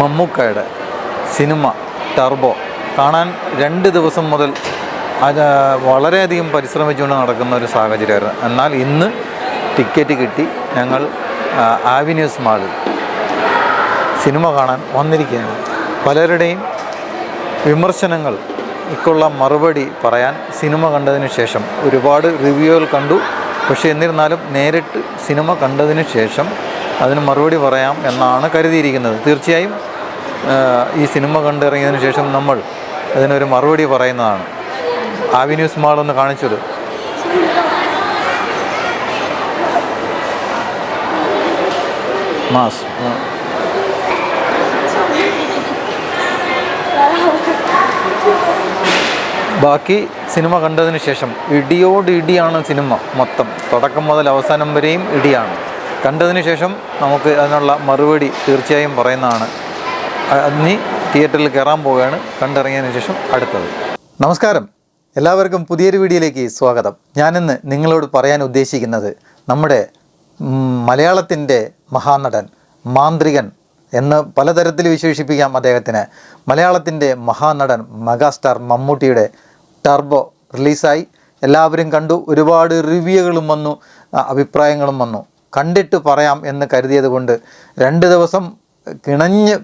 മമ്മൂക്കയുടെ cinema turbo കാണാൻ രണ്ട് ദിവസം മുതൽ അത് വളരെയധികം പരിശ്രമിച്ചുകൊണ്ട് നടക്കുന്ന ഒരു സാഹചര്യമായിരുന്നു. എന്നാൽ ഇന്ന് ടിക്കറ്റ് കിട്ടി. ഞങ്ങൾ ആവിന്യൂസ് മാളിൽ സിനിമ കാണാൻ വന്നിരിക്കുകയാണ്. പലരുടെയും വിമർശനങ്ങൾ ഇക്കുള്ള മറുപടി പറയാൻ സിനിമ കണ്ടതിന് ശേഷം ഒരുപാട് റിവ്യൂകൾ കണ്ടു. പക്ഷേ എന്നിരുന്നാലും നേരിട്ട് സിനിമ കണ്ടതിന് ശേഷം അതിന് മറുപടി പറയാം എന്നാണ് കരുതിയിരിക്കുന്നത്. തീർച്ചയായും ഈ സിനിമ കണ്ടിറങ്ങിയതിന് ശേഷം നമ്മൾ അതിനൊരു മറുപടി പറയുന്നതാണ്. ആവിന്യൂസ് മാൾ ഒന്ന് കാണിച്ചത് മാസ് ബാക്കി സിനിമ കണ്ടതിന് ശേഷം ഇടിയോട് ഇടിയാണ് സിനിമ മൊത്തം. തുടക്കം മുതൽ അവസാനം വരെയും ഇടിയാണ്. കണ്ടതിന് ശേഷം നമുക്ക് അതിനുള്ള മറുപടി തീർച്ചയായും പറയുന്നതാണ്. അ- നീ തിയേറ്ററിൽ കയറാൻ പോവുകയാണ്. കണ്ടിറങ്ങിയതിന് ശേഷം അടുത്തത്. നമസ്കാരം. എല്ലാവർക്കും പുതിയൊരു വീഡിയോയിലേക്ക് സ്വാഗതം. ഞാനിന്ന് നിങ്ങളോട് പറയാൻ ഉദ്ദേശിക്കുന്നത് നമ്മുടെ മലയാളത്തിന്റെ മഹാനടൻ മാന്ത്രികൻ എന്ന് പലതരത്തിൽ വിശേഷിപ്പിക്കാം അദ്ദേഹത്തിന്. മലയാളത്തിന്റെ മഹാനടൻ മെഗാസ്റ്റാർ മമ്മൂട്ടിയുടെ ടർബോ റിലീസായി. എല്ലാവരും കണ്ടു. ഒരുപാട് റിവ്യൂകളും വന്നു. അഭിപ്രായങ്ങളും വന്നു. കണ്ടിട്ട് പറയാം എന്ന് കരുതിയത് കൊണ്ട് രണ്ട് ദിവസം കിണഞ്ഞ്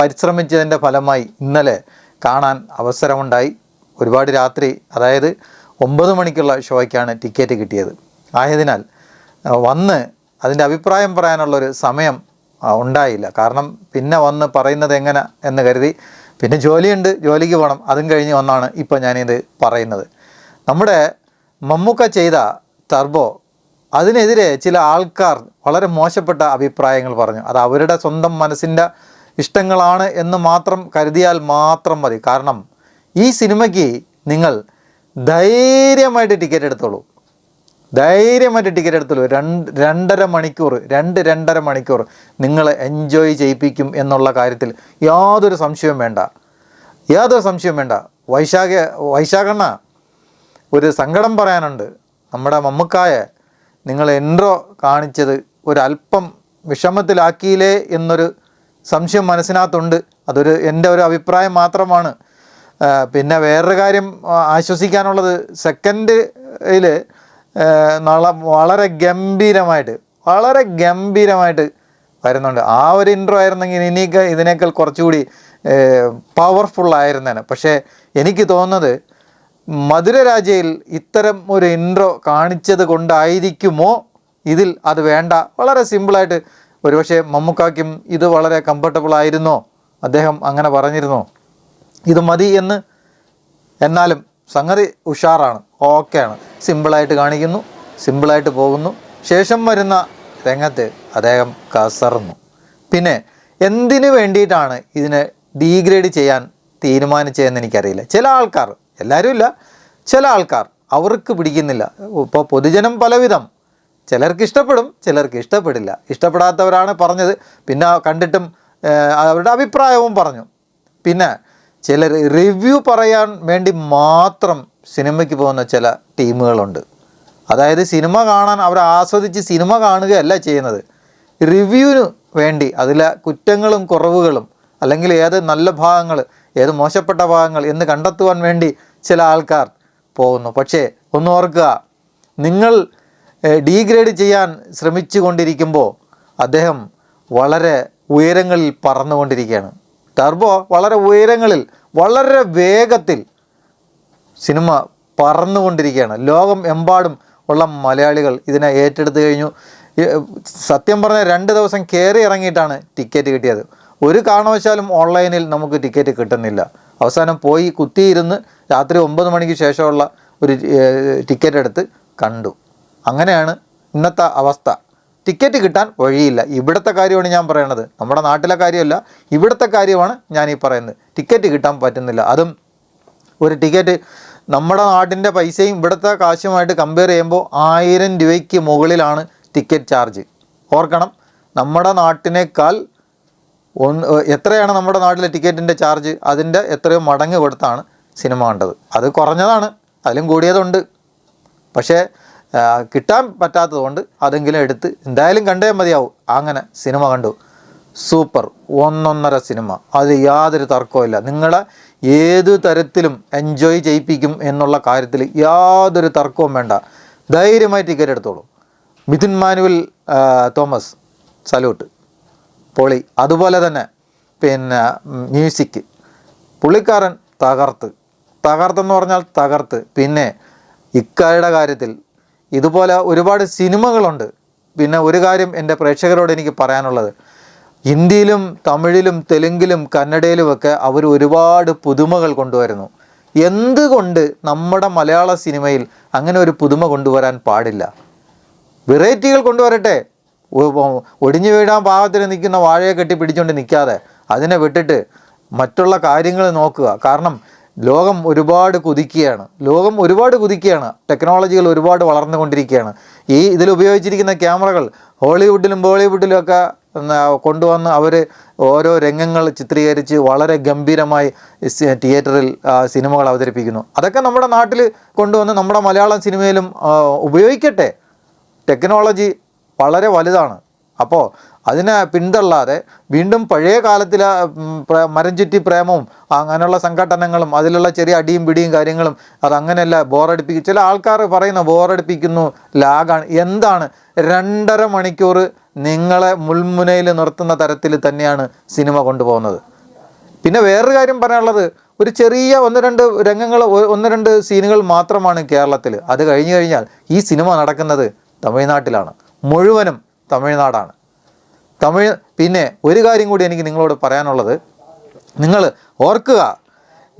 പരിശ്രമിച്ചതിന്റെ ഫലമായി ഇന്നലെ കാണാൻ അവസരമുണ്ടായി. ഒരുപാട് രാത്രി അതായത് ഒമ്പത് മണിക്കുള്ള ഷോയ്ക്കാണ് ടിക്കറ്റ് കിട്ടിയത്. ആയതിനാൽ വന്ന് അതിന്റെ അഭിപ്രായം പറയാനുള്ളൊരു സമയം ഉണ്ടായില്ല. കാരണം പിന്നെ വന്ന് പറയുന്നത് എങ്ങനെ എന്ന് കരുതി. പിന്നെ ജോലിയുണ്ട് ജോലിക്ക് പോകണം അതും കഴിഞ്ഞ് വന്നാണ് ഇപ്പോൾ ഞാനിത് പറയുന്നത്. നമ്മുടെ മമ്മൂക്ക ചെയ്ത ടർബോ അതിനെതിരെ ചില ആൾക്കാർ വളരെ മോശപ്പെട്ട അഭിപ്രായങ്ങൾ പറഞ്ഞു. അത് അവരുടെ സ്വന്തം മനസ്സിന്റെ ഇഷ്ടങ്ങളാണ് എന്ന് മാത്രം കരുതിയാൽ മാത്രം മതി. കാരണം ഈ സിനിമയ്ക്ക് നിങ്ങൾ ധൈര്യമായിട്ട് ടിക്കറ്റ് എടുത്തോളൂ. ധൈര്യമായിട്ട് ടിക്കറ്റ് എടുത്തോളൂ. രണ്ട് രണ്ടര മണിക്കൂർ രണ്ട് രണ്ടര മണിക്കൂർ നിങ്ങളെ എൻജോയ് ചെയ്യിപ്പിക്കും എന്നുള്ള കാര്യത്തിൽ യാതൊരു സംശയവും വേണ്ട. യാതൊരു സംശയവും വേണ്ട. വൈശാഖ വൈശാഖണ്ണ ഒരു സങ്കടം പറയാനുണ്ട്. നമ്മുടെ മമ്മക്കായ നിങ്ങൾ എൻട്രോ കാണിച്ചത് ഒരല്പം വിഷമത്തിലാക്കിയില്ലേ എന്നൊരു സംശയം മനസ്സിനകത്തുണ്ട്. അതൊരു എന്റെ ഒരു അഭിപ്രായം മാത്രമാണ്. പിന്നെ വേറൊരു കാര്യം ആശ്വസിക്കാനുള്ളത് സെക്കൻഡിൽ വളരെ ഗംഭീരമായിട്ട് വളരെ ഗംഭീരമായിട്ട് വരുന്നുണ്ട്. ആ ഒരു ഇൻട്രോ ആയിരുന്നെങ്കിൽ ഇനിയൊക്കെ ഇതിനേക്കാൾ കുറച്ചുകൂടി പവർഫുള്ളായിരുന്നേനെ പക്ഷേ എനിക്ക് തോന്നുന്നത് മധുരരാജയിൽ ഇത്തരം ഒരു ഇൻട്രോ കാണിച്ചത് കൊണ്ടായിരിക്കുമോ? ഇതിൽ അത് വേണ്ട. വളരെ സിമ്പിളായിട്ട് ഒരുപക്ഷെ മമ്മൂക്കാക്കും ഇത് വളരെ കംഫർട്ടബിൾ ആയിരുന്നോ? അദ്ദേഹം അങ്ങനെ പറഞ്ഞിരുന്നോ? ഇത് മതി എന്ന് എന്നാലും സംഗതി ഉഷാറാണ്. ഓക്കെയാണ് സിമ്പിളായിട്ട് കാണിക്കുന്നു. സിമ്പിളായിട്ട് പോകുന്നു. ശേഷം വരുന്ന രംഗത്ത് അദ്ദേഹം കസർന്നു. പിന്നെ എന്തിനു വേണ്ടിയിട്ടാണ് ഇതിനെ ഡീഗ്രേഡ് ചെയ്യാൻ തീരുമാനിച്ചതെന്ന് എനിക്കറിയില്ല. ചില ആൾക്കാർ എല്ലാവരും ഇല്ല ചില ആൾക്കാർ അവർക്ക് പിടിക്കുന്നില്ല. ഇപ്പോൾ പൊതുജനം പലവിധം. ചിലർക്ക് ഇഷ്ടപ്പെടും ചിലർക്ക് ഇഷ്ടപ്പെടില്ല. ഇഷ്ടപ്പെടാത്തവരാണ് പറഞ്ഞത്. പിന്നെ കണ്ടിട്ടും അവരുടെ അഭിപ്രായവും പറഞ്ഞു. പിന്നെ ചിലർ റിവ്യൂ പറയാൻ വേണ്ടി മാത്രം സിനിമയ്ക്ക് പോകുന്ന ചില ടീമുകളുണ്ട്. അതായത് സിനിമ കാണാൻ അവർ ആസ്വദിച്ച് സിനിമ കാണുകയല്ല ചെയ്യുന്നത്. റിവ്യൂവിന് വേണ്ടി അതിലെ കുറ്റങ്ങളും കുറവുകളും അല്ലെങ്കിൽ ഏത് നല്ല ഭാഗങ്ങൾ ഏത് മോശപ്പെട്ട ഭാഗങ്ങൾ എന്ന് കണ്ടെത്തുവാൻ വേണ്ടി ചില ആൾക്കാർ പോകുന്നു. പക്ഷേ ഒന്ന് ഓർക്കുക നിങ്ങൾ ഡീഗ്രേഡ് ചെയ്യാൻ ശ്രമിച്ചു കൊണ്ടിരിക്കുമ്പോൾ അദ്ദേഹം വളരെ ഉയരങ്ങളിൽ പറന്നുകൊണ്ടിരിക്കുകയാണ്. ടർബോ വളരെ ഉയരങ്ങളിൽ വളരെ വേഗത്തിൽ സിനിമ പറന്നുകൊണ്ടിരിക്കുകയാണ്. ലോകം എമ്പാടും ഉള്ള മലയാളികൾ ഇതിനെ ഏറ്റെടുത്തു കഴിഞ്ഞു. സത്യം പറഞ്ഞാൽ രണ്ട് ദിവസം കയറി ഇറങ്ങിയിട്ടാണ് ടിക്കറ്റ് കിട്ടിയത്. ഒരു കാരണവശാലും ഓൺലൈനിൽ നമുക്ക് ടിക്കറ്റ് കിട്ടുന്നില്ല. അവസാനം പോയി കുത്തിയിരുന്ന് രാത്രി ഒമ്പത് മണിക്ക് ശേഷമുള്ള ഒരു ടിക്കറ്റ് എടുത്ത് കണ്ടു. അങ്ങനെയാണ് ഇന്നത്തെ അവസ്ഥ. ടിക്കറ്റ് കിട്ടാൻ വഴിയില്ല. ഇവിടുത്തെ കാര്യമാണ് ഞാൻ പറയണത്. നമ്മുടെ നാട്ടിലെ കാര്യമല്ല ഇവിടുത്തെ കാര്യമാണ് ഞാൻ ഈ പറയുന്നത്. ടിക്കറ്റ് കിട്ടാൻ പറ്റുന്നില്ല. അതും ഒരു ടിക്കറ്റ് നമ്മുടെ നാടിന്റെ പൈസയും ഇവിടുത്തെ കാശുമായിട്ട് കമ്പയർ ചെയ്യുമ്പോൾ ആയിരം രൂപയ്ക്ക് മുകളിലാണ് ടിക്കറ്റ് ചാർജ് ഓർക്കണം നമ്മുടെ നാട്ടിനേക്കാൾ എത്രയാണ് നമ്മുടെ നാട്ടിലെ ടിക്കറ്റിന്റെ ചാർജ്? അതിന്റെ എത്രയോ മടങ്ങ് കൊടുത്താണ് സിനിമ കണ്ടത്. അത് കുറഞ്ഞതാണ് അതിലും കൂടിയതുണ്ട്. പക്ഷേ കിട്ടാൻ പറ്റാത്തതുകൊണ്ട് അതെങ്കിലും എടുത്ത് എന്തായാലും കണ്ടേ മതിയാവും. അങ്ങനെ സിനിമ കണ്ടു. സൂപ്പർ ഒന്നൊന്നര സിനിമ. അത് യാതൊരു തർക്കവുമില്ല നിങ്ങളെ ഏത് തരത്തിലും എൻജോയ് ചെയ്യിപ്പിക്കും എന്നുള്ള കാര്യത്തിൽ യാതൊരു തർക്കവും വേണ്ട. ധൈര്യമായി ടിക്കറ്റ് എടുത്തോളൂ. മിഥുൻ മാനുവൽ തോമസ് സല്യൂട്ട്. പൊളി. അതുപോലെ തന്നെ പിന്നെ മ്യൂസിക് പുള്ളിക്കാരൻ തകർത്ത്. തകർത്തെന്ന് പറഞ്ഞാൽ തകർത്ത്. പിന്നെ ഇക്കായുടെ കാര്യത്തിൽ ഇതുപോലെ ഒരുപാട് സിനിമകളുണ്ട്. പിന്നെ ഒരു കാര്യം എന്റെ പ്രേക്ഷകരോട് എനിക്ക് പറയാനുള്ളത്. ഹിന്ദിയിലും തമിഴിലും തെലുങ്കിലും കന്നഡയിലുമൊക്കെ അവർ ഒരുപാട് പുതുമകൾ കൊണ്ടുവരുന്നു. എന്തുകൊണ്ട് നമ്മുടെ മലയാള സിനിമയിൽ അങ്ങനെ ഒരു പുതുമ കൊണ്ടുവരാൻ പാടില്ല? വെറൈറ്റികൾ കൊണ്ടുവരട്ടെ. ഒടിഞ്ഞു വീഴാൻ പാകത്തിൽ നിൽക്കുന്ന വാഴയെ കെട്ടി പിടിച്ചുകൊണ്ട് നിൽക്കാതെ അതിനെ വിട്ടിട്ട് മറ്റുള്ള കാര്യങ്ങൾ നോക്കുക. കാരണം ലോകം ഒരുപാട് കുതിക്കുകയാണ്. ലോകം ഒരുപാട് കുതിക്കുകയാണ്. ടെക്നോളജികൾ ഒരുപാട് വളർന്നുകൊണ്ടിരിക്കുകയാണ് ഈ ഇതിൽ ഉപയോഗിച്ചിരിക്കുന്ന ക്യാമറകൾ ഹോളിവുഡിലും ബോളിവുഡിലും ഒക്കെ കൊണ്ടുവന്ന് അവർ ഓരോ രംഗങ്ങൾ ചിത്രീകരിച്ച് വളരെ ഗംഭീരമായി തിയേറ്ററിൽ സിനിമകൾ അവതരിപ്പിക്കുന്നു. അതൊക്കെ നമ്മുടെ നാട്ടിൽ കൊണ്ടുവന്ന് നമ്മുടെ മലയാളം സിനിമയിലും ഉപയോഗിക്കട്ടെ. ടെക്നോളജി വളരെ വലുതാണ്. അപ്പോൾ അതിനെ പിന്തള്ളാതെ വീണ്ടും പഴയ കാലത്തിലെ മരം ചുറ്റി പ്രേമവും അങ്ങനെയുള്ള സംഘടനകളും അതിലുള്ള ചെറിയ അടിയും പിടിയും കാര്യങ്ങളും അത് അങ്ങനെയല്ല ബോറടിപ്പിക്കും ചില ആൾക്കാർ പറയുന്ന ബോറടിപ്പിക്കുന്നു ലാഗാണ് എന്താണ്? രണ്ടര മണിക്കൂർ നിങ്ങളെ മുൾമുനയിൽ നിർത്തുന്ന തരത്തിൽ തന്നെയാണ് സിനിമ കൊണ്ടുപോകുന്നത്. പിന്നെ വേറൊരു കാര്യം പറയാനുള്ളത് ഒരു ചെറിയ ഒന്ന് രണ്ട് രംഗങ്ങൾ ഒന്ന് രണ്ട് സീനുകൾ മാത്രമാണ് കേരളത്തിൽ. അത് കഴിഞ്ഞു കഴിഞ്ഞാൽ ഈ സിനിമ നടക്കുന്നത് തമിഴ്നാട്ടിലാണ്. മുഴുവനും തമിഴ്നാടാണ്. തമിഴ് പിന്നെ ഒരു കാര്യം കൂടി എനിക്ക് നിങ്ങളോട് പറയാനുള്ളത്. നിങ്ങൾ ഓർക്കുക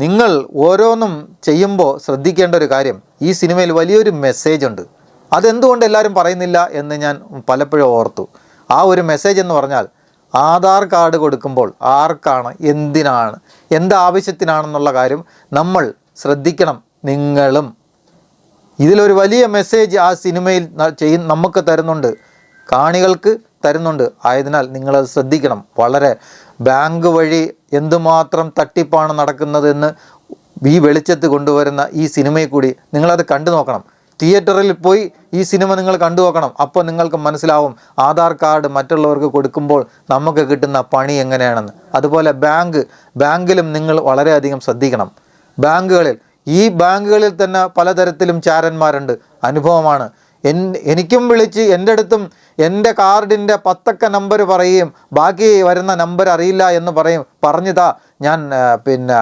നിങ്ങൾ ഓരോന്നും ചെയ്യുമ്പോൾ ശ്രദ്ധിക്കേണ്ട ഒരു കാര്യം ഈ സിനിമയിൽ വലിയൊരു മെസ്സേജ് ഉണ്ട്. അതെന്തുകൊണ്ട് എല്ലാവരും പറയുന്നില്ല എന്ന് ഞാൻ പലപ്പോഴും ഓർത്തു. ആ ഒരു മെസ്സേജ് എന്ന് പറഞ്ഞാൽ ആധാർ കാർഡ് കൊടുക്കുമ്പോൾ ആർക്കാണ് എന്തിനാണ് എന്ത് ആവശ്യത്തിനാണെന്നുള്ള കാര്യം നമ്മൾ ശ്രദ്ധിക്കണം നിങ്ങളും. ഇതിലൊരു വലിയ മെസ്സേജ് ആ സിനിമയിൽ ചെയ്യ നമുക്ക് തരുന്നുണ്ട്. കാണികൾക്ക് തരുന്നുണ്ട്. ആയതിനാൽ നിങ്ങളത് ശ്രദ്ധിക്കണം. വളരെ ബാങ്ക് വഴി എന്തുമാത്രം തട്ടിപ്പാണ് നടക്കുന്നതെന്ന് ഈ വെളിച്ചത്ത് കൊണ്ടുവരുന്ന ഈ സിനിമയിൽ കൂടി നിങ്ങളത് കണ്ടു നോക്കണം. തിയേറ്ററിൽ പോയി ഈ സിനിമ നിങ്ങൾ കണ്ടു നോക്കണം. അപ്പോൾ നിങ്ങൾക്ക് മനസ്സിലാവും ആധാർ കാർഡ് മറ്റുള്ളവർക്ക് കൊടുക്കുമ്പോൾ നമുക്ക് കിട്ടുന്ന പണി എങ്ങനെയാണെന്ന്. അതുപോലെ ബാങ്ക് ബാങ്കിലും നിങ്ങൾ വളരെയധികം ശ്രദ്ധിക്കണം. ബാങ്കുകളിൽ ഈ ബാങ്കുകളിൽ തന്നെ പലതരത്തിലും ചാരന്മാരുണ്ട്. അനുഭവമാണ്. എൻ എനിക്കും വിളിച്ച് എന്റെ അടുത്തും എന്റെ കാർഡിന്റെ പത്തക്ക നമ്പർ പറയുകയും ബാക്കി വരുന്ന നമ്പർ അറിയില്ല എന്ന് പറയും പറഞ്ഞതാ ഞാൻ പിന്നെ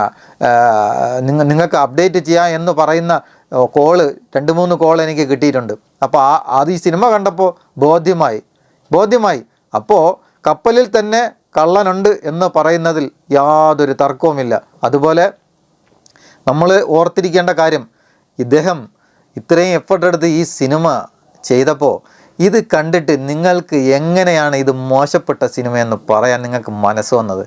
നിങ്ങ നിങ്ങൾക്ക് അപ്ഡേറ്റ് ചെയ്യാം എന്ന് പറയുന്ന കോൾ രണ്ട് മൂന്ന് കോൾ എനിക്ക് കിട്ടിയിട്ടുണ്ട്. അപ്പോൾ ആ അത് ഈ സിനിമ കണ്ടപ്പോൾ ബോധ്യമായി. ബോധ്യമായി. അപ്പോൾ കപ്പലിൽ തന്നെ കള്ളനുണ്ട് എന്ന് പറയുന്നതിൽ യാതൊരു തർക്കവുമില്ല. അതുപോലെ നമ്മൾ ഓർത്തിരിക്കേണ്ട കാര്യം ഇദ്ദേഹം ഇത്രയും എഫർട്ട് എടുത്ത് ഈ സിനിമ ചെയ്തപ്പോൾ ഇത് കണ്ടിട്ട് നിങ്ങൾക്ക് എങ്ങനെയാണ് ഇത് മോശപ്പെട്ട സിനിമയെന്ന് പറയാൻ നിങ്ങൾക്ക് മനസ്സ് വന്നത്?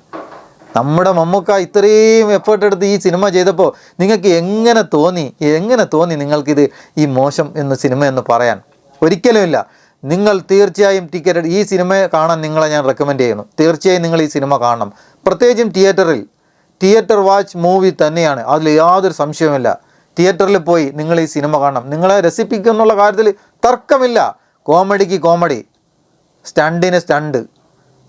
നമ്മുടെ മമ്മൂക്ക ഇത്രയും എഫേർട്ട് എടുത്ത് ഈ സിനിമ ചെയ്തപ്പോൾ നിങ്ങൾക്ക് എങ്ങനെ തോന്നി എങ്ങനെ തോന്നി നിങ്ങൾക്കിത് ഈ മോശം എന്ന് സിനിമ എന്ന് പറയാൻ? ഒരിക്കലുമില്ല നിങ്ങൾ തീർച്ചയായും ടിക്കറ്റ് ഈ സിനിമ കാണാൻ നിങ്ങളെ ഞാൻ റെക്കമെൻഡ് ചെയ്യുന്നു. തീർച്ചയായും നിങ്ങൾ ഈ സിനിമ കാണണം. പ്രത്യേകിച്ചും തിയേറ്ററിൽ തിയേറ്റർ വാച്ച് മൂവി തന്നെയാണ്. അതിൽ യാതൊരു സംശയവുമില്ല. തിയേറ്ററിൽ പോയി നിങ്ങൾ ഈ സിനിമ കാണണം. നിങ്ങളെ രസിപ്പിക്കും എന്നുള്ള കാര്യത്തിൽ തർക്കമില്ല. കോമഡിക്ക് കോമഡി. സ്റ്റണ്ടിന് സ്റ്റണ്ട്.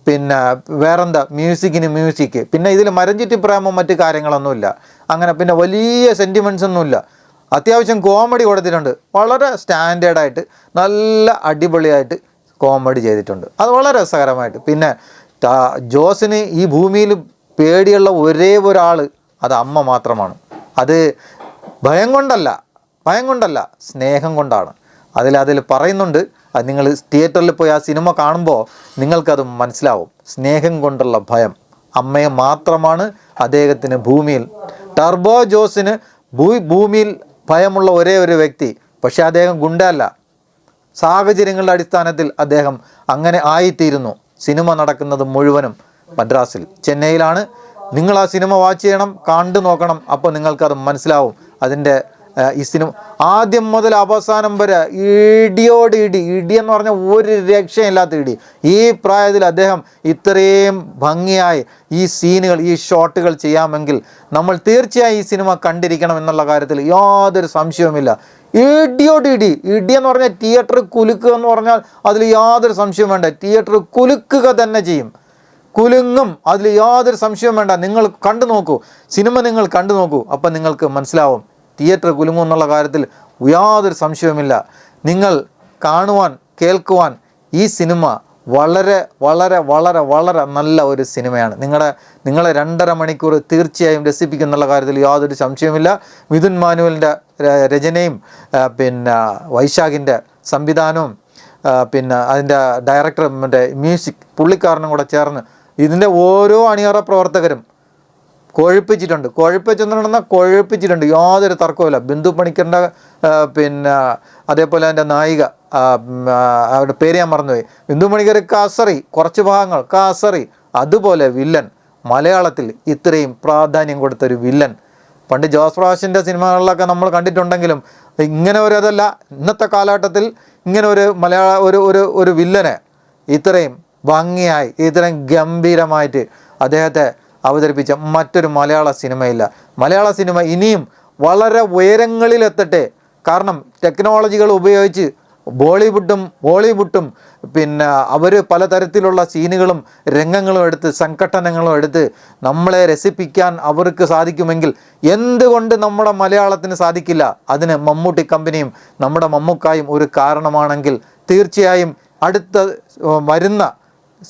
പിന്നെ വേറെന്താ? മ്യൂസിക്കിന് മ്യൂസിക്. പിന്നെ ഇതിൽ മരഞ്ചിറ്റി പ്രേമം മറ്റു കാര്യങ്ങളൊന്നുമില്ല. അങ്ങനെ പിന്നെ വലിയ സെന്റിമെന്റ്സ് ഒന്നുമില്ല. അത്യാവശ്യം കോമഡി കൊടുത്തിട്ടുണ്ട്. വളരെ സ്റ്റാൻഡേർഡായിട്ട് നല്ല അടിപൊളിയായിട്ട് കോമഡി ചെയ്തിട്ടുണ്ട്. അത് വളരെ രസകരമായിട്ട്. പിന്നെ ജോസിന് ഈ ഭൂമിയിൽ പേടിയുള്ള ഒരേ ഒരാൾ അത് അമ്മ മാത്രമാണ്. അത് ഭയം കൊണ്ടല്ല ഭയം കൊണ്ടല്ല സ്നേഹം കൊണ്ടാണ്. അതിൽ അതിൽ പറയുന്നുണ്ട് അത് നിങ്ങൾ തിയേറ്ററിൽ പോയി ആ സിനിമ കാണുമ്പോൾ നിങ്ങൾക്കത് മനസ്സിലാവും. സ്നേഹം കൊണ്ടുള്ള ഭയം അമ്മയെ മാത്രമാണ് അദ്ദേഹത്തിന് ഭൂമിയിൽ. ടർബോ ജോസിന് ഭൂ ഭൂമിയിൽ ഭയമുള്ള ഒരേ ഒരു വ്യക്തി പക്ഷേ അദ്ദേഹം ഗുണ്ടല്ല സാഹചര്യങ്ങളുടെ അടിസ്ഥാനത്തിൽ അദ്ദേഹം അങ്ങനെ ആയിത്തീരുന്നു. സിനിമ നടക്കുന്നത് മുഴുവനും മദ്രാസിൽ. ചെന്നൈയിലാണ്. നിങ്ങൾ ആ സിനിമ വാച്ച് ചെയ്യണം കണ്ടു നോക്കണം അപ്പോൾ നിങ്ങൾക്കത് മനസ്സിലാവും. അതിന്റെ ഈ സിനിമ ആദ്യം മുതൽ അവസാനം വരെ ഇടിയോട് ഇടി ഇടി എന്ന് പറഞ്ഞാൽ ഒരു രക്ഷയില്ലാത്ത ഇടി. ഈ പ്രായത്തിൽ അദ്ദേഹം ഇത്രയും ഭംഗിയായി ഈ സീനുകൾ ഈ ഷോട്ടുകൾ ചെയ്യാമെങ്കിൽ നമ്മൾ തീർച്ചയായും ഈ സിനിമ കണ്ടിരിക്കണം എന്നുള്ള കാര്യത്തിൽ യാതൊരു സംശയവുമില്ല. ഇടിയോട് ഇടി ഇടി എന്ന് പറഞ്ഞാൽ തിയേറ്റർ കുലുക്കുക എന്ന് പറഞ്ഞാൽ അതിൽ യാതൊരു സംശയവും വേണ്ട. തിയേറ്റർ കുലുക്കുക തന്നെ ചെയ്യും. കുലുങ്ങും. അതിൽ യാതൊരു സംശയവും വേണ്ട. നിങ്ങൾ കണ്ടു നോക്കൂ. സിനിമ നിങ്ങൾ കണ്ടു നോക്കൂ. അപ്പം നിങ്ങൾക്ക് മനസ്സിലാവും. തിയേറ്റർ കുലുങ്ങും എന്നുള്ള കാര്യത്തിൽ യാതൊരു സംശയവുമില്ല. നിങ്ങൾ കാണുവാൻ കേൾക്കുവാൻ ഈ സിനിമ വളരെ വളരെ വളരെ വളരെ നല്ല ഒരു സിനിമയാണ്. നിങ്ങളുടെ നിങ്ങളെ രണ്ടര മണിക്കൂർ തീർച്ചയായും രസിപ്പിക്കുന്നുള്ള കാര്യത്തിൽ യാതൊരു സംശയവുമില്ല. മിഥുൻ മാനുവലിന്റെ രചനയും പിന്നെ വൈശാഖിന്റെ സംവിധാനവും പിന്നെ അതിന്റെ ഡയറക്ടർ മറ്റേ മ്യൂസിക് പുള്ളിക്കാരനും കൂടെ ചേർന്ന് ഇതിന്റെ ഓരോ അണിയറ പ്രവർത്തകരും കൊഴുപ്പിച്ചിട്ടുണ്ട്. കൊഴുപ്പിച്ചെന്ന് കൊഴുപ്പിച്ചിട്ടുണ്ട്. യാതൊരു തർക്കവുമില്ല. ബിന്ദു പണിക്കറിന്റെ പിന്നെ അതേപോലെ എന്റെ നായിക അവരുടെ പേര് ഞാൻ മറന്നുപോയി. ബിന്ദു പണിക്കർ കാസറി കുറച്ച് ഭാഗങ്ങൾ. കാസറി അതുപോലെ വില്ലൻ. മലയാളത്തിൽ ഇത്രയും പ്രാധാന്യം കൊടുത്തൊരു വില്ലൻ. പണ്ട് ജോസ് പ്രാവശ്യന്റെ സിനിമകളിലൊക്കെ നമ്മൾ കണ്ടിട്ടുണ്ടെങ്കിലും ഇങ്ങനെ ഒരു അതല്ല. ഇന്നത്തെ കാലഘട്ടത്തിൽ ഇങ്ങനെ ഒരു മലയാള ഒരു ഒരു ഒരു വില്ലനെ ഇത്രയും ഭംഗിയായി ഇത്രയും ഗംഭീരമായിട്ട് അദ്ദേഹത്തെ അവതരിപ്പിച്ച മറ്റൊരു മലയാള സിനിമയില്ല. മലയാള സിനിമ ഇനിയും വളരെ ഉയരങ്ങളിലെത്തട്ടെ. കാരണം ടെക്നോളജികൾ ഉപയോഗിച്ച് ബോളിവുഡും ബോളിവുഡും പിന്നെ അവർ പലതരത്തിലുള്ള സീനുകളും രംഗങ്ങളും എടുത്ത് സംഘട്ടനങ്ങളും എടുത്ത് നമ്മളെ രസിപ്പിക്കാൻ അവർക്ക് സാധിക്കുമെങ്കിൽ എന്തുകൊണ്ട് നമ്മുടെ മലയാളത്തിന് സാധിക്കില്ല? അതിന് മമ്മൂട്ടി കമ്പനിയും നമ്മുടെ മമ്മൂക്കായും ഒരു കാരണമാണെങ്കിൽ തീർച്ചയായും അടുത്ത വരുന്ന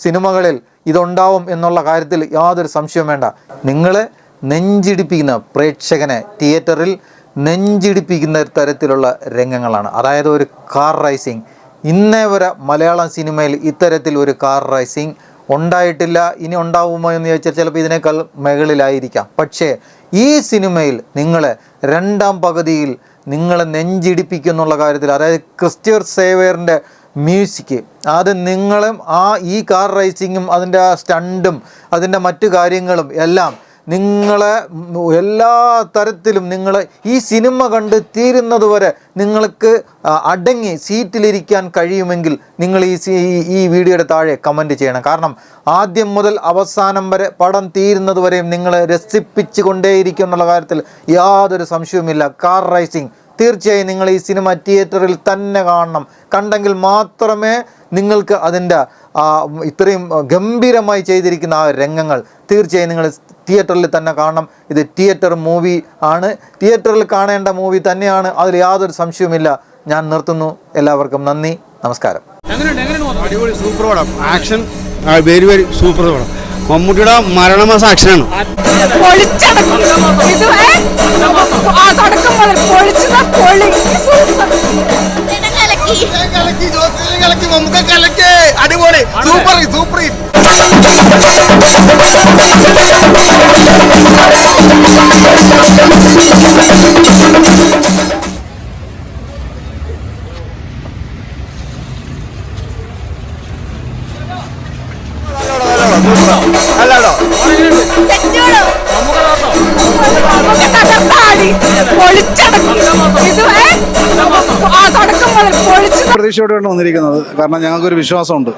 സിനിമകളിൽ ഇതുണ്ടാവും എന്നുള്ള കാര്യത്തിൽ യാതൊരു സംശയവും വേണ്ട. നിങ്ങൾ നെഞ്ചിടിപ്പിക്കുന്ന പ്രേക്ഷകനെ തിയേറ്ററിൽ നെഞ്ചിടിപ്പിക്കുന്ന തരത്തിലുള്ള രംഗങ്ങളാണ്. അതായത് ഒരു കാർ റൈസിങ് ഇന്നേ വരെ മലയാളം സിനിമയിൽ ഇത്തരത്തിൽ ഒരു കാർ റൈസിങ് ഉണ്ടായിട്ടില്ല ഇനി ഉണ്ടാവുമോ എന്ന് ചോദിച്ചാൽ ചിലപ്പോൾ ഇതിനേക്കാൾ മുകളിലായിരിക്കാം പക്ഷേ ഈ സിനിമയിൽ നിങ്ങളെ രണ്ടാം പകുതിയിൽ നിങ്ങളെ നെഞ്ചിടിപ്പിക്കുന്നുള്ള കാര്യത്തിൽ അതായത് ക്രിസ്ത്യർ സേവേറിന്റെ മ്യൂസിക്. അത് നിങ്ങളും ആ ഈ കാർ റേസിങ്ങും അതിന്റെ സ്റ്റണ്ടും അതിന്റെ മറ്റു കാര്യങ്ങളും എല്ലാം നിങ്ങളെ എല്ലാ തരത്തിലും നിങ്ങൾ ഈ സിനിമ കണ്ട് തീരുന്നത് വരെ നിങ്ങൾക്ക് അടങ്ങി സീറ്റിലിരിക്കാൻ കഴിയുമെങ്കിൽ നിങ്ങൾ ഈ ഈ- വീഡിയോയുടെ താഴെ കമന്റ് ചെയ്യണം. കാരണം ആദ്യം മുതൽ അവസാനം വരെ പടം തീരുന്നത് വരെയും നിങ്ങളെ രസിപ്പിച്ചു കൊണ്ടേയിരിക്കും എന്നുള്ള കാര്യത്തിൽ യാതൊരു സംശയവുമില്ല. കാർ റൈസിങ് തീർച്ചയായും നിങ്ങൾ ഈ സിനിമ തിയേറ്ററിൽ തന്നെ കാണണം. കണ്ടെങ്കിൽ മാത്രമേ നിങ്ങൾക്ക് അതിന്റെ ഇത്രയും ഗംഭീരമായി ചെയ്തിരിക്കുന്ന ആ രംഗങ്ങൾ തീർച്ചയായും നിങ്ങൾ തിയേറ്ററിൽ തന്നെ കാണണം. ഇത് തിയേറ്റർ മൂവി ആണ്. തിയേറ്ററിൽ കാണേണ്ട മൂവി തന്നെയാണ്. അതിൽ യാതൊരു സംശയവുമില്ല. ഞാൻ നിർത്തുന്നു. എല്ലാവർക്കും നന്ദി. നമസ്കാരം. അടിപൊളി സൂപ്പർ പടം. ആക്ഷൻ വെരി വെരി സൂപ്പർ പടം. മമ്മൂട്ടിയുടെ മരണമ സാക്ഷിയാണ് സൂപ്പർ അടിപൊളി. സൂപ്പർ. പ്രതീക്ഷയോടെയാണ് വന്നിരിക്കുന്നത്. കാരണം ഞങ്ങൾക്കൊരു വിശ്വാസമുണ്ട്.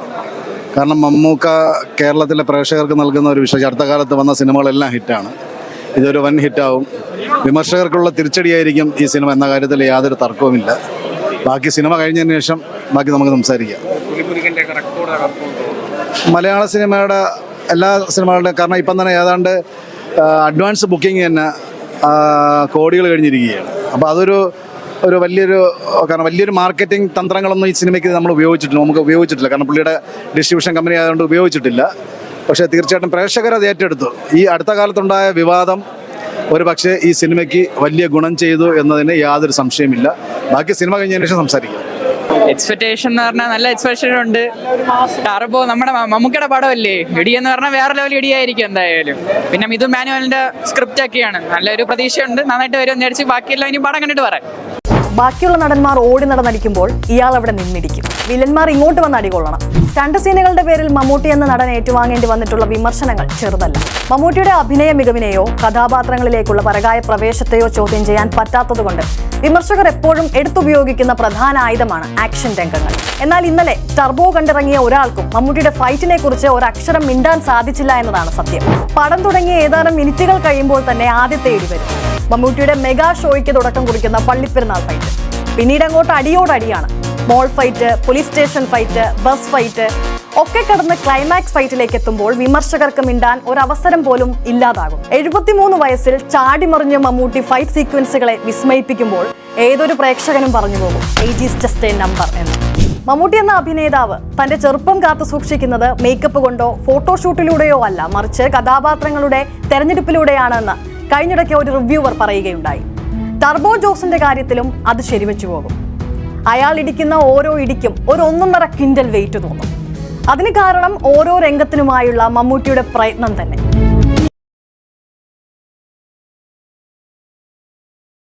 കാരണം മമ്മൂക്ക കേരളത്തിലെ പ്രേക്ഷകർക്ക് നൽകുന്ന ഒരു വിശ്വാസം. അടുത്ത കാലത്ത് വന്ന സിനിമകളെല്ലാം ഹിറ്റാണ്. ഇതൊരു വൻ ഹിറ്റാവും. വിമർശകർക്കുള്ള തിരിച്ചടിയായിരിക്കും ഈ സിനിമ എന്ന കാര്യത്തിൽ യാതൊരു തർക്കവുമില്ല. ബാക്കി സിനിമ കഴിഞ്ഞതിന് ശേഷം ബാക്കി നമുക്ക് സംസാരിക്കാം. മലയാള സിനിമയുടെ എല്ലാ സിനിമകളുടെയും കാരണം ഇപ്പം തന്നെ ഏതാണ്ട് അഡ്വാൻസ് ബുക്കിംഗ് തന്നെ കോടികൾ കഴിഞ്ഞിരിക്കുകയാണ്. അപ്പോൾ അതൊരു ഒരു വലിയൊരു കാരണം വലിയൊരു മാർക്കറ്റിംഗ് തന്ത്രങ്ങളൊന്നും ഈ സിനിമയ്ക്ക് നമ്മൾ ഉപയോഗിച്ചിട്ടില്ല നമുക്ക് ഉപയോഗിച്ചിട്ടില്ല. കാരണം പുള്ളിയുടെ ഡിസ്ട്രിബ്യൂഷൻ കമ്പനി ആയതുകൊണ്ട് ഉപയോഗിച്ചിട്ടില്ല. പക്ഷേ തീർച്ചയായിട്ടും പ്രേക്ഷകർ അത് ഏറ്റെടുത്തു. ഈ അടുത്ത കാലത്തുണ്ടായ വിവാദം ഒരു പക്ഷേ ഈ സിനിമയ്ക്ക് വലിയ ഗുണം ചെയ്തു എന്നതിന് യാതൊരു സംശയമില്ല ബാക്കി സിനിമ കഴിഞ്ഞതിന് ശേഷം സംസാരിക്കാം. എക്സ്പെക്ടേഷൻ എന്ന് പറഞ്ഞാൽ നല്ല എക്സ്പെക്ടേഷൻ ഉണ്ട്. ടർബോ നമ്മുടെ മമ്മൂക്കയുടെ പടമല്ലേ? ഇടി എന്ന് പറഞ്ഞാൽ വേറെ ലെവൽ ഇടിയായിരിക്കും എന്തായാലും. പിന്നെ മിഥുൻ മാനുവലിന്റെ സ്ക്രിപ്റ്റ് ഒക്കെയാണ്. നല്ലൊരു പ്രതീക്ഷയുണ്ട്. നന്നായിട്ട് വരും വിചാരിച്ച് ബാക്കിയെല്ലാം ഇനി പടം കണ്ടിട്ട് പറയാം ബാക്കിയുള്ള നടന്മാർ ഓടി നടന്നടിക്കുമ്പോൾ ഇയാൾ അവിടെ നിന്നിടിക്കും. വില്ലന്മാർ ഇങ്ങോട്ട് വന്ന് അടികൊള്ളണം. സ്റ്റണ്ട് സീനുകളുടെ പേരിൽ മമ്മൂട്ടി എന്ന നടൻ ഏറ്റുവാങ്ങേണ്ടി വന്നിട്ടുള്ള വിമർശനങ്ങൾ ചെറുതല്ല. മമ്മൂട്ടിയുടെ അഭിനയ മികവിനെയോ കഥാപാത്രങ്ങളിലേക്കുള്ള പരകായ പ്രവേശത്തെയോ ചോദ്യം ചെയ്യാൻ പറ്റാത്തതുകൊണ്ട് വിമർശകർ എപ്പോഴും എടുത്തുപയോഗിക്കുന്ന പ്രധാന ആയുധമാണ് ആക്ഷൻ രംഗങ്ങൾ. എന്നാൽ ഇന്നലെ ടർബോ കണ്ടിറങ്ങിയ ഒരാൾക്കും മമ്മൂട്ടിയുടെ ഫൈറ്റിനെ കുറിച്ച് ഒരക്ഷരം മിണ്ടാൻ സാധിച്ചില്ല എന്നതാണ് സത്യം. പടം തുടങ്ങിയ ഏതാനും മിനിറ്റുകൾ കഴിയുമ്പോൾ തന്നെ ആദ്യത്തെ ഇടിവരും മമ്മൂട്ടിയുടെ മെഗാ ഷോയ്ക്ക് തുടക്കം കുറിക്കുന്ന പള്ളിപ്പെരുന്നാൾ ഫൈറ്റ്. പിന്നീട് അങ്ങോട്ട് അടിയോടടിയാണ് mall fight police station fight bus fight ഒക്കെ കടന്ന് ക്ലൈമാക്സ് ഫൈറ്റിലേക്ക് എത്തുമ്പോൾ വിമർശകർക്ക് മിണ്ടാൻ ഒരവസരം പോലും ഇല്ലാതാകും. എഴുപത്തിമൂന്ന് വയസ്സിൽ ചാടിമറിഞ്ഞ മമ്മൂട്ടി ഫൈറ്റ് സീക്വൻസുകളെ വിസ്മയിപ്പിക്കുമ്പോൾ ഏതൊരു പ്രേക്ഷകനും പറഞ്ഞു പോകും. Age is just a number എന്ന്. മമ്മൂട്ടി എന്ന അഭിനേതാവ് തന്റെ ചെറുപ്പം കാത്തു സൂക്ഷിക്കുന്നത് മേക്കപ്പ് കൊണ്ടോ ഫോട്ടോഷൂട്ടിലൂടെയോ അല്ല മറിച്ച് കഥാപാത്രങ്ങളുടെ തെരഞ്ഞെടുപ്പിലൂടെയാണെന്ന് കഴിഞ്ഞിടയ്ക്ക് ഒരു റിവ്യൂവർ പറയുകയുണ്ടായി. ടർബോ ജോസിന്റെ കാര്യത്തിലും അത് ശരിവെച്ചു പോകും. അയാൾ ഇടിക്കുന്ന ഓരോ ഇടിക്കും ഒരു ഒന്നൊന്നര ക്വിന്റൽ വെയിറ്റ് തോന്നും. അതിന് കാരണം ഓരോ രംഗത്തിനുമായുള്ള മമ്മൂട്ടിയുടെ പ്രയത്നം തന്നെ.